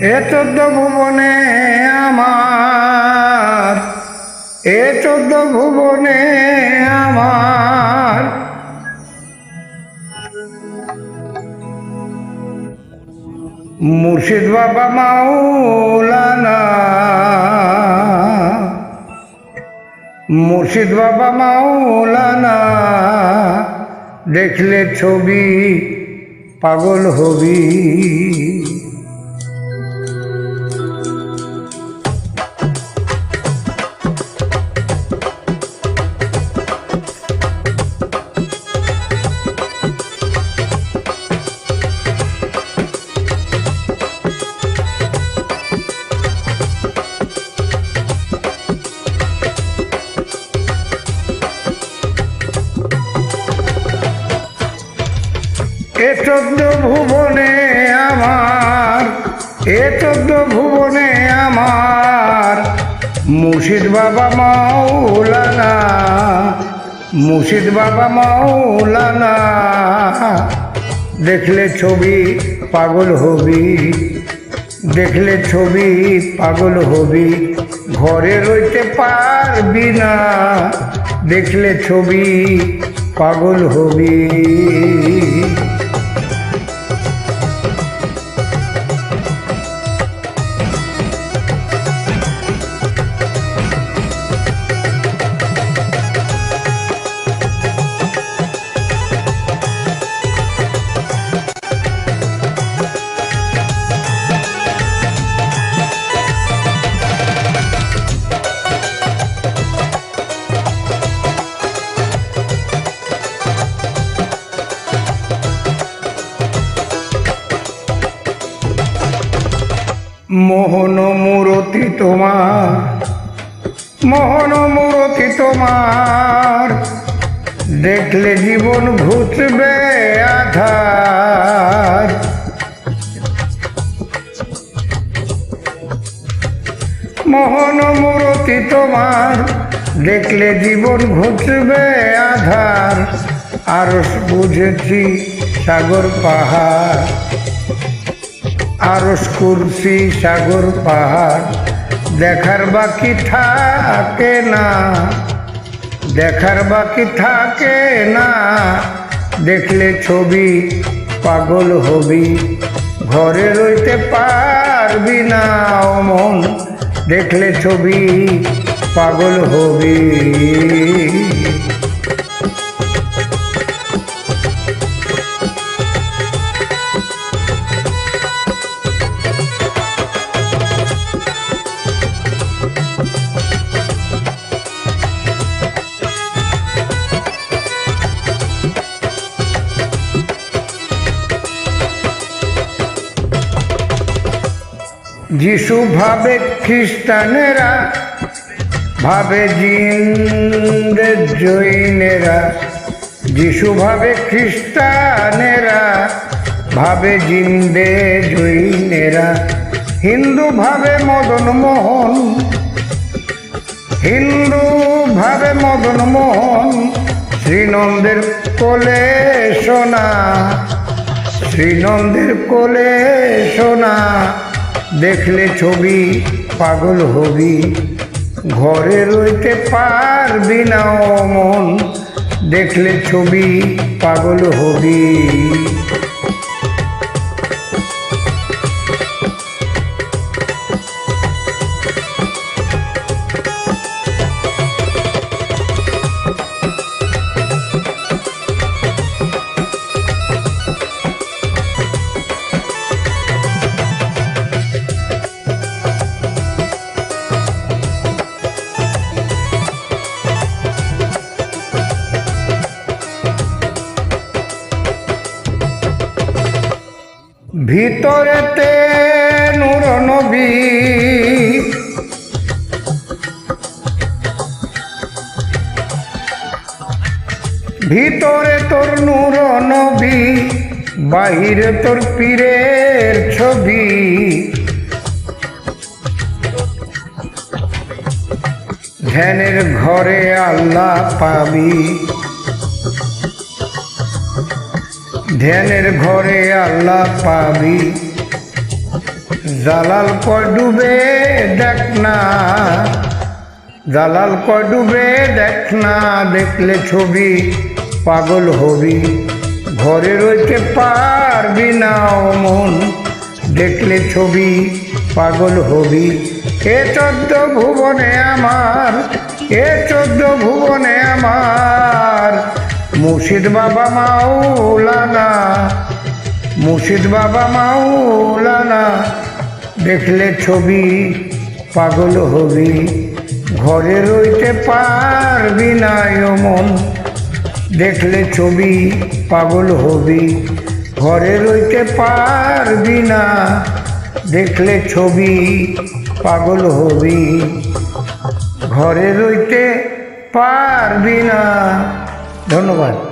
এ চোদ্দ ভুবনে আমার, এ চোদ্দ ভুবনে আমার। মুর্শিদ বাবা মাওলানা, মুর্শিদ বাবা মাওলানা, দেখলে ছবি পাগল হবি। এ চোদ্দ ভুবনে আমার, এ চোদ্দ ভুবনে আমার। মুর্শিদ বাবা মাওলানা, মুর্শিদ বাবা মাওলানা। দেখলে ছবি পাগল হবি, দেখলে ছবি পাগল হবি। ঘরে রইতে পারবি না, দেখলে ছবি পাগল হবি। মোহন মূরতি তোমার, মোহন মূরতি তোমার। দেখলে জীবন ঘুচবে আধার। মোহন মূরতি তোমার, দেখলে জীবন ঘুচবে আধার। আর বুঝেছি সাগর পাহাড়। আরস কুরসি, সাগর পাহাড়, দেখার বাকি থাকে না। দেখার বাকি থাকে না। দেখলে ছবি, পাগল হবি। ঘরে রইতে পারবি না, অমন। দেখলে ছবি, পাগল হবি। যিশু ভাবে খ্রিস্টানেরা, ভাবে জিন্দে জৈনেরা যিশু ভাবে খ্রিস্টানেরা, ভাবে জিন্দে জৈনেরা হিন্দু ভাবে মদন মোহন হিন্দু ভাবে মদন মোহন শ্রীনন্দের কোলে সোনা, শ্রীনন্দের কোলে সোনা। দেখলে ছবি পাগল হবি। ঘরে রইতে পারবি না মন দেখলে ছবি পাগল হবি। ভিতরেতে নূর নবী ভিতরে তোর নূর নবী বাহিরে তোর পীরের ছবি। ধ্যানের ঘরে আল্লাহ পাবি। ধ্যানের ঘরে আল্লাহ পাবি। জালাল কয়, ডুবে দেখ না। জালাল কয়, ডুবে দেখ না, দেখলে ছবি পাগল হবি। ঘরে রইতে পারবি না মন দেখলে ছবি পাগল হবি। এ চোদ্দ ভুবনে আমার, এ চোদ্দ ভুবনে আমার, মুর্শিদ বাবা মাওলানা মুর্শিদ বাবা মাওলানা, দেখলে ছবি পাগল হবি। ঘরে রইতে পারবি না ও মন দেখলে ছবি পাগল হবি। ঘরে রইতে পারবি না, দেখলে ছবি পাগল হবি। ঘরে রইতে পারবি না। ধন্যবাদ।